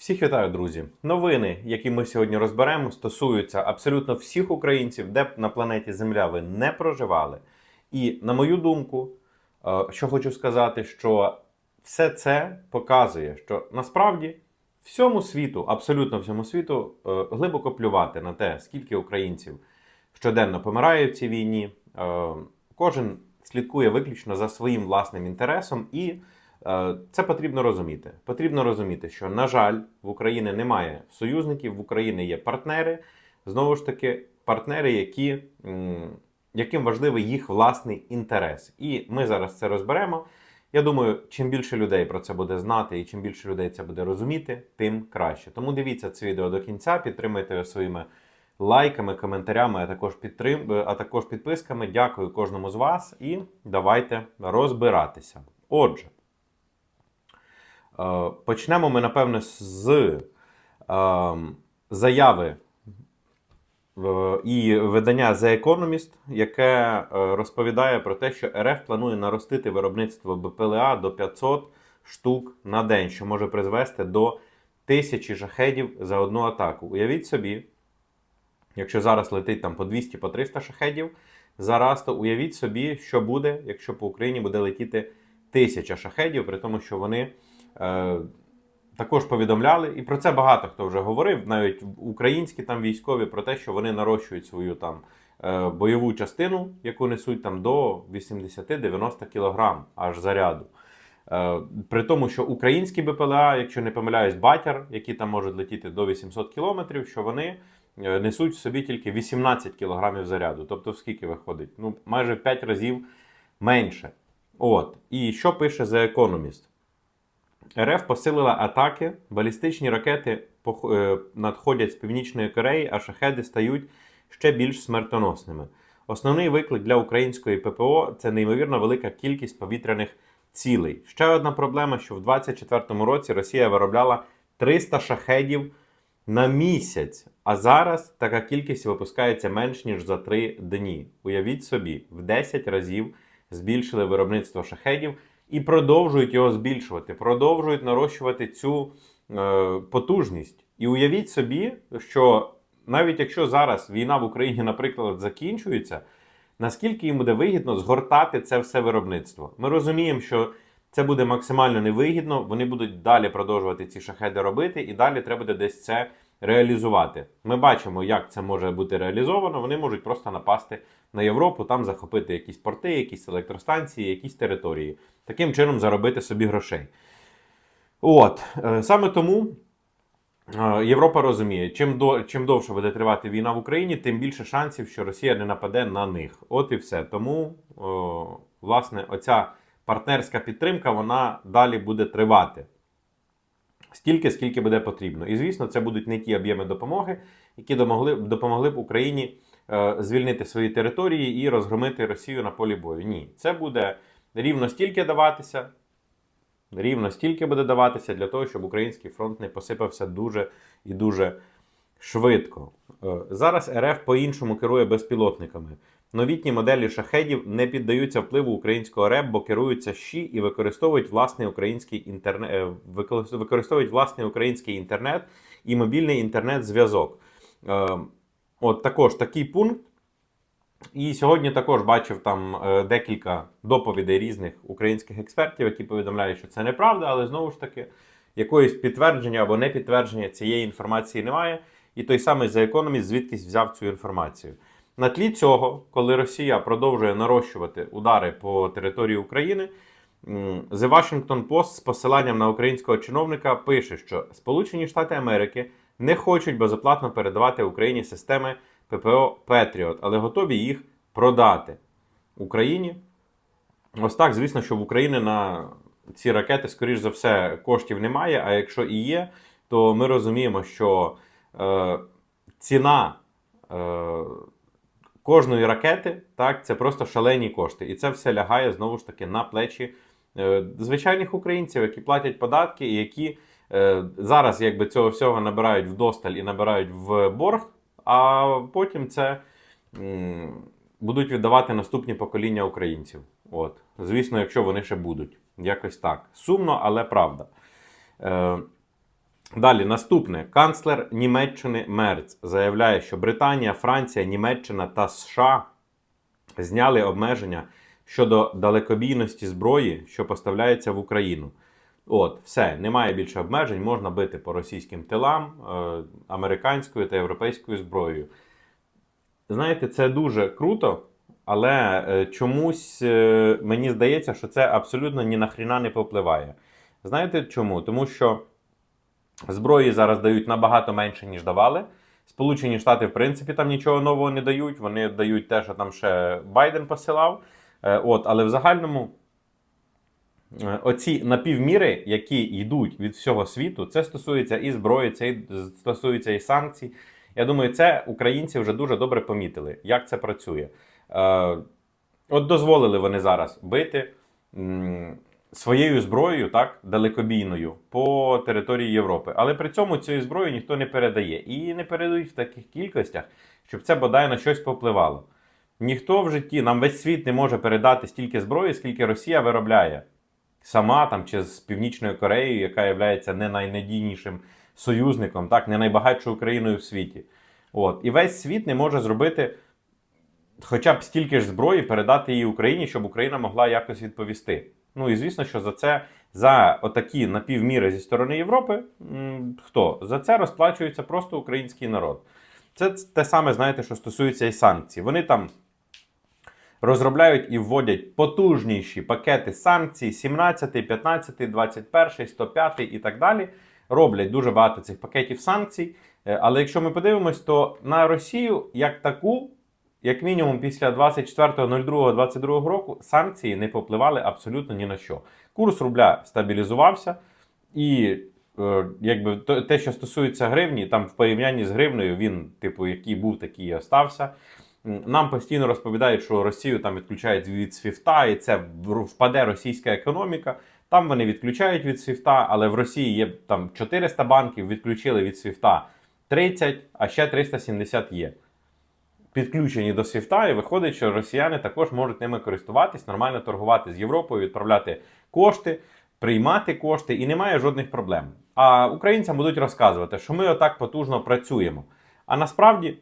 Всіх вітаю, друзі! Новини, які ми сьогодні розберемо, стосуються абсолютно всіх українців, де б на планеті Земля ви не проживали. І на мою думку, е, що хочу сказати, що все це показує, що насправді всьому світу, абсолютно всьому світу, е, глибоко плювати на те, скільки українців щоденно помирає в цій війні. Е, Кожен слідкує виключно за своїм власним інтересом і. Е, Це потрібно розуміти. Потрібно розуміти, що, на жаль, в Україні немає союзників, в Україні є партнери. Знову ж таки, партнери, які, яким важливий їх власний інтерес. І ми зараз це розберемо. Я думаю, чим більше людей про це буде знати і чим більше людей це буде розуміти, тим краще. Тому дивіться це відео до кінця, підтримуйте його своїми лайками, коментарями, а також підтрим... а також підписками. Дякую кожному з вас і давайте розбиратися. Отже. Е, Почнемо ми, напевне, з е, заяви е, і видання The Economist, яке розповідає про те, що РФ планує наростити виробництво БПЛА до 500 штук на день, що може призвести до тисячі шахедів за одну атаку. Уявіть собі, якщо зараз летить там по 200 по 300 шахедів зараз, то уявіть собі, що буде, якщо по Україні буде летіти тисяча шахедів, при тому, що вони. Е, також повідомляли, і про це багато хто вже говорив, навіть українські там військові, про те, що вони нарощують свою там е, бойову частину, яку несуть там до 80-90 кг аж заряду. Е, При тому, що українські БПЛА, якщо не помиляюсь, батяр, які там можуть летіти до 800 км, що вони несуть в собі тільки 18 кг заряду. Тобто, в скільки виходить? Ну, майже в 5 разів менше. От. І що пише The Economist? РФ посилила атаки, балістичні ракети е, надходять з Північної Кореї, а шахеди стають ще більш смертоносними. Основний виклик для української ППО це неймовірно велика кількість повітряних цілей. Ще одна проблема, що в 2024 році Росія виробляла 300 шахедів на місяць, а зараз така кількість випускається менш ніж за 3 дні. Уявіть собі, в 10 разів збільшили виробництво шахедів і продовжують його збільшувати, продовжують нарощувати цю е, потужність. І уявіть собі, що навіть якщо зараз війна в Україні, наприклад, закінчується, наскільки їм буде вигідно згортати це все виробництво? Ми розуміємо, що це буде максимально невигідно, вони будуть далі продовжувати ці шахеди робити, і далі треба буде десь це реалізувати. Ми бачимо, як це може бути реалізовано. Вони можуть просто напасти на Європу, там захопити якісь порти, якісь електростанції, якісь території, таким чином заробити собі грошей. От е, саме тому. е, Європа розуміє, чим до чим довше буде тривати війна в Україні, тим більше шансів, що Росія не нападе на них. От і все. Тому, о, власне, оця партнерська підтримка вона далі буде тривати стільки, скільки буде потрібно. І звісно, це будуть не ті об'єми допомоги, які домогли, допомогли б Україні е, звільнити свої території і розгромити Росію на полі бою. Ні, це буде рівно стільки даватися. Рівно стільки буде даватися для того, щоб український фронт не посипався дуже і дуже швидко. Е, Зараз РФ по-іншому керує безпілотниками. Новітні моделі шахедів не піддаються впливу українського РЕП, бо керуються щі і використовують власний український інтернет, використовують власний український інтернет і мобільний інтернет-зв'язок. Е, От також такий пункт. І сьогодні також бачив там е, декілька доповідей різних українських експертів, які повідомляють, що це неправда, але знову ж таки якоїсь підтвердження або не підтвердження цієї інформації немає. І той самий The Economist звідкись взяв цю інформацію. На тлі цього, коли Росія продовжує нарощувати удари по території України, The Washington Post з посиланням на українського чиновника пише, що Сполучені Штати Америки не хочуть безоплатно передавати Україні системи ППО Patriot, але готові їх продати Україні. Ось так, звісно, що в Україні на ці ракети, скоріш за все, коштів немає. А якщо і є, то ми розуміємо, що е, ціна е, кожної ракети так, це просто шалені кошти. І це все лягає знову ж таки на плечі е, звичайних українців, які платять податки, і які е, зараз якби цього всього набирають вдосталь і набирають в борг, а потім це будуть віддавати наступні покоління українців. От. Звісно, якщо вони ще будуть. Якось так. Сумно, але правда. Е, Далі, наступне. Канцлер Німеччини Мерц заявляє, що Британія, Франція, Німеччина та США зняли обмеження щодо далекобійності зброї, що поставляється в Україну. От, все, немає більше обмежень, можна бити по російським тилам е, американською та європейською зброєю. Знаєте, це дуже круто, але е, чомусь е, мені здається, що це абсолютно ні на хріна не попливає. Знаєте чому? Тому що зброї зараз дають набагато менше, ніж давали. Сполучені Штати, в принципі, там нічого нового не дають. Вони дають те, що там ще Байден посилав. Е, От, але в загальному е, оці напівміри, які йдуть від всього світу, це стосується і зброї, це і стосується і санкцій. Я думаю, це українці вже дуже добре помітили, як це працює. Е, От дозволили вони зараз бити своєю зброєю, так, далекобійною, по території Європи. Але при цьому цю зброю ніхто не передає. І не передають в таких кількостях, щоб це бодай на щось попливало. Ніхто в житті, нам весь світ не може передати стільки зброї, скільки Росія виробляє сама там чи з Північною Кореєю, яка є не найнадійнішим союзником, так, не найбагатшою країною в світі. От. І весь світ не може зробити хоча б стільки ж зброї передати її Україні, щоб Україна могла якось відповісти. Ну і звісно, що за це, за отакі напівміри зі сторони Європи, хто? За це розплачується просто український народ. Це те саме, знаєте, що стосується і санкцій. Вони там розробляють і вводять потужніші пакети санкцій: 17, 15, 21, 105 і так далі. Роблять дуже багато цих пакетів санкцій. Е, Але якщо ми подивимось, то на Росію як таку, як мінімум після 24.02.22 року, санкції не попливали абсолютно ні на що. Курс рубля стабілізувався, і е, якби те, що стосується гривні, там в порівнянні з гривнею, він, типу, який був, такий і остався. Нам постійно розповідають, що Росію там відключають від СВІФТа, і це впаде російська економіка. Там вони відключають від СВІФТа, але в Росії є там 400 банків, відключили від СВІФТа 30, а ще 370 є. Підключені до СВІФТа, і виходить, що росіяни також можуть ними користуватись, нормально торгувати з Європою, відправляти кошти, приймати кошти, і немає жодних проблем. А українцям будуть розказувати, що ми отак потужно працюємо. А насправді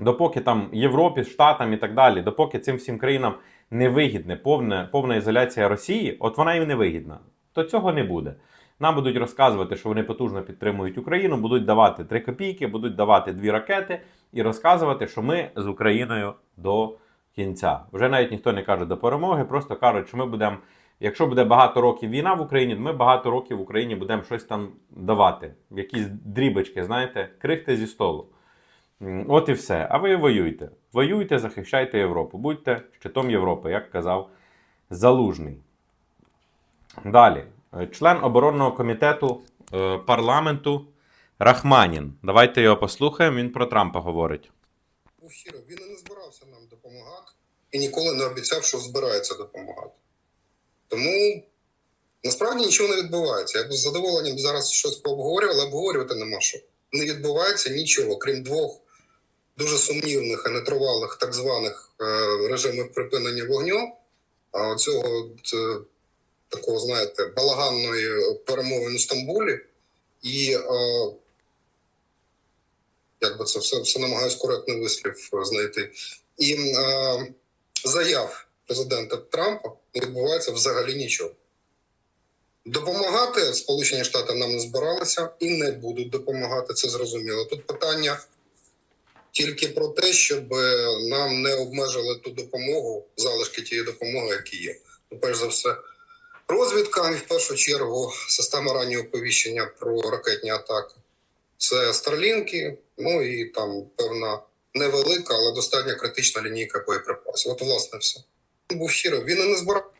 допоки там Європі, Штатам і так далі, допоки цим всім країнам не вигідне повна, повна ізоляція Росії, от вона їм не вигідна, то цього не буде. Нам будуть розказувати, що вони потужно підтримують Україну, будуть давати 3 копійки, будуть давати дві ракети і розказувати, що ми з Україною до кінця. Вже навіть ніхто не каже до перемоги, просто кажуть, що ми будемо. Якщо буде багато років війна в Україні, ми багато років в Україні будемо щось там давати. Якісь дрібочки, знаєте, крихти зі столу. От і все. А ви воюйте. Воюйте, захищайте Європу. Будьте щитом Європи, як казав Залужний. Далі. Е, Член оборонного комітету е, парламенту Рахманін. Давайте його послухаємо. Він про Трампа говорить. щиро. Він і не збирався нам допомагати і ніколи не обіцяв, що збирається допомагати. Тому насправді нічого не відбувається. Я б з задоволенням зараз щось пообговорював, але обговорювати нема що. Не відбувається нічого, крім двох дуже сумнівних і нетривалих так званих е, режимів припинення вогню. А цього такого, знаєте, балаганної перемови в Стамбулі. І е, як би це все, все намагаюсь коректний вислів знайти. І е, заяв президента Трампа не відбувається взагалі нічого. Допомагати Сполучені Штати нам не збиралися і не будуть допомагати, це зрозуміло. Тут питання тільки про те, щоб нам не обмежили ту допомогу, залишки тієї допомоги, які є. Ну, перш за все, розвідка, в першу чергу, система раннього оповіщення про ракетні атаки. Це старлінки, ну і там певна невелика, але достатньо критична лінійка боєприпасів. От, власне, все. Був щиро. Він і не збирав.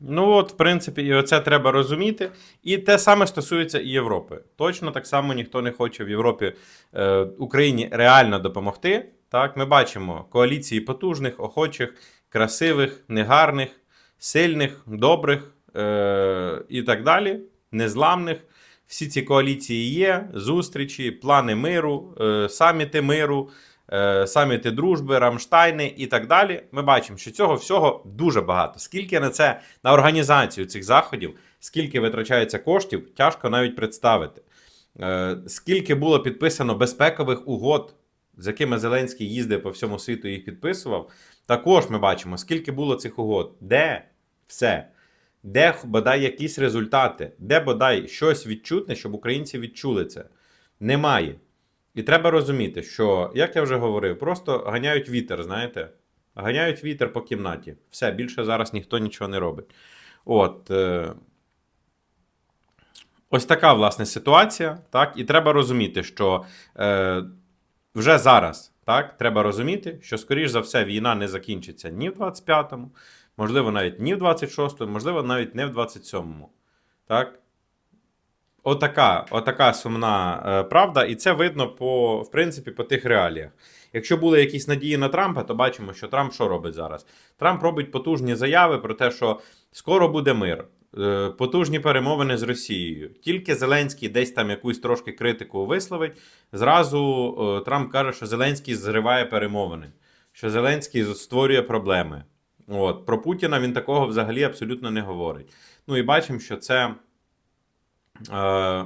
Ну от, в принципі, і оце треба розуміти. І те саме стосується і Європи. Точно так само ніхто не хоче в Європі е, Україні реально допомогти. Так, ми бачимо коаліції потужних, охочих, красивих, негарних, сильних, добрих е, і так далі, незламних. Всі ці коаліції є, зустрічі, плани миру, е, саміти миру, е, саміти дружби, Рамштайни і так далі. Ми бачимо, що цього всього дуже багато. Скільки на це на організацію цих заходів, скільки витрачається коштів, тяжко навіть представити. Е, скільки було підписано безпекових угод, з якими Зеленський їздив по всьому світу і їх підписував, також ми бачимо, скільки було цих угод, де все, де бодай якісь результати, де бодай щось відчутне, щоб українці відчули це. Немає. І треба розуміти, що, як я вже говорив, просто ганяють вітер, знаєте? Ганяють вітер по кімнаті. Все, більше зараз ніхто нічого не робить. От. Е... Ось така, власне, ситуація. Так? І треба розуміти, що е... вже зараз так, треба розуміти, що, скоріш за все, війна не закінчиться ні в 25-му, можливо, навіть ні в 26-му, можливо, навіть не в 27-му. Так? Отака, отака сумна е, правда, і це видно по, в принципі, по тих реаліях. Якщо були якісь надії на Трампа, то бачимо, що Трамп що робить зараз? Трамп робить потужні заяви про те, що скоро буде мир, е, потужні перемовини з Росією. Тільки Зеленський десь там якусь трошки критику висловить. Зразу е, Трамп каже, що Зеленський зриває перемовини, що Зеленський створює проблеми. От. Про Путіна він такого взагалі абсолютно не говорить. Ну і бачимо, що це. Е,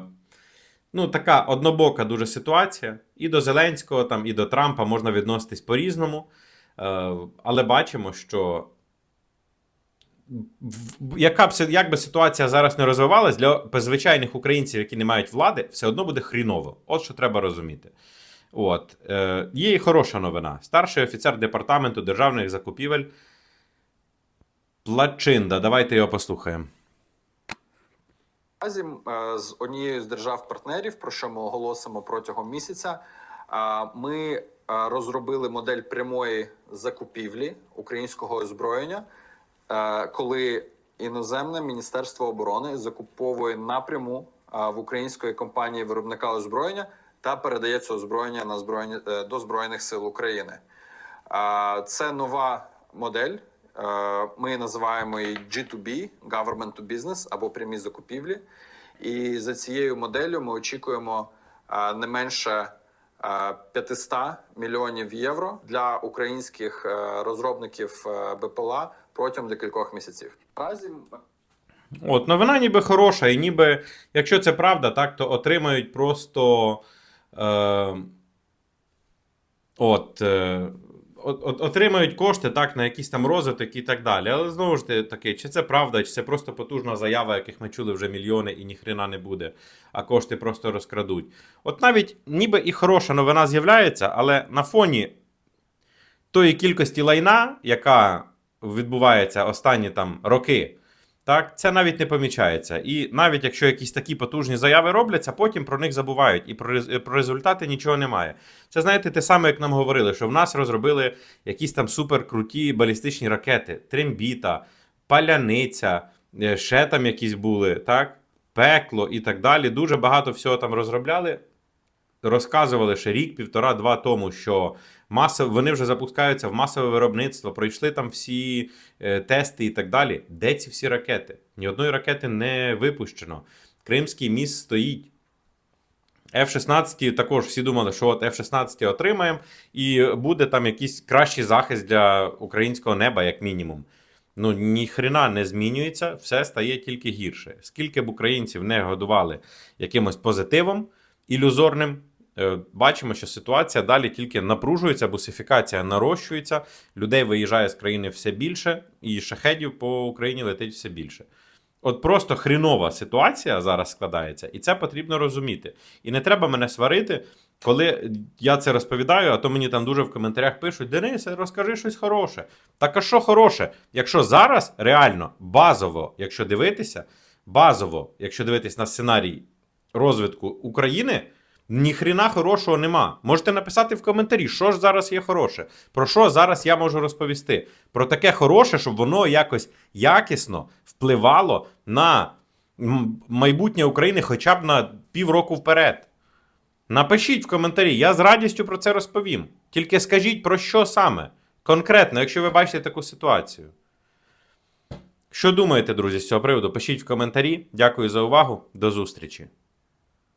ну, така однобока дуже ситуація. І до Зеленського, там, і до Трампа можна відноситись по-різному. Е, але бачимо, що яка б, як би ситуація зараз не розвивалась, для звичайних українців, які не мають влади, все одно буде хріново. От що треба розуміти. От. Е, є і хороша новина. Старший офіцер департаменту державних закупівель Плачинда. Давайте його послухаємо. Наразі е, з однією з держав-партнерів, про що ми оголосимо протягом місяця, е, ми е, розробили модель прямої закупівлі українського озброєння, коли іноземне міністерство оборони закуповує напряму в української компанії виробника озброєння та передає це озброєння на збройні до збройних сил України. Це нова модель. Е, Ми називаємо її G2B Government to Business або прямі закупівлі. І за цією моделлю ми очікуємо е, не менше е, 500 мільйонів євро для українських е, розробників е, БПЛА протягом декількох місяців. Наразі От, новина ніби хороша, і ніби, якщо це правда, так, то отримають просто. Е, от, е, отримають кошти так, на якийсь там розвиток і так далі. Але знову ж таки, чи це правда, чи це просто потужна заява, яких ми чули вже мільйони і ніхрена не буде, а кошти просто розкрадуть. От навіть ніби і хороша новина з'являється, але на фоні тої кількості лайна, яка відбувається останні там роки. Так, це навіть не помічається. І навіть якщо якісь такі потужні заяви робляться, потім про них забувають, і про, про результати нічого немає. Це знаєте, те саме, як нам говорили, що в нас розробили якісь там суперкруті балістичні ракети, трембіта, паляниця, е, ще там якісь були, так? Пекло і так далі. Дуже багато всього там розробляли. Розказували ще рік, півтора, два тому, що масово, вони вже запускаються в масове виробництво, пройшли там всі е, тести і так далі. Де ці всі ракети? Ні одної ракети не випущено. Кримський міст стоїть. F-16 також всі думали, що от F-16 отримаємо, і буде там якийсь кращий захист для українського неба, як мінімум. Ну, ніхрена не змінюється, все стає тільки гірше. Скільки б українців не годували якимось позитивом ілюзорним, бачимо, що ситуація далі тільки напружується, бусифікація нарощується, людей виїжджає з країни все більше, і шахедів по Україні летить все більше. От просто хрінова ситуація зараз складається, і це потрібно розуміти. І не треба мене сварити, коли я це розповідаю, а то мені там дуже в коментарях пишуть: Денисе, розкажи щось хороше. Так а що хороше? Якщо зараз реально базово, якщо дивитися, базово, якщо дивитись на сценарій розвитку України, ніхрена хорошого нема. Можете написати в коментарі, що ж зараз є хороше, про що зараз я можу розповісти. Про таке хороше, щоб воно якось якісно впливало на майбутнє України хоча б на півроку вперед. Напишіть в коментарі, я з радістю про це розповім. Тільки скажіть про що саме. Конкретно, якщо ви бачите таку ситуацію. Що думаєте, друзі, з цього приводу? Пишіть в коментарі. Дякую за увагу. До зустрічі.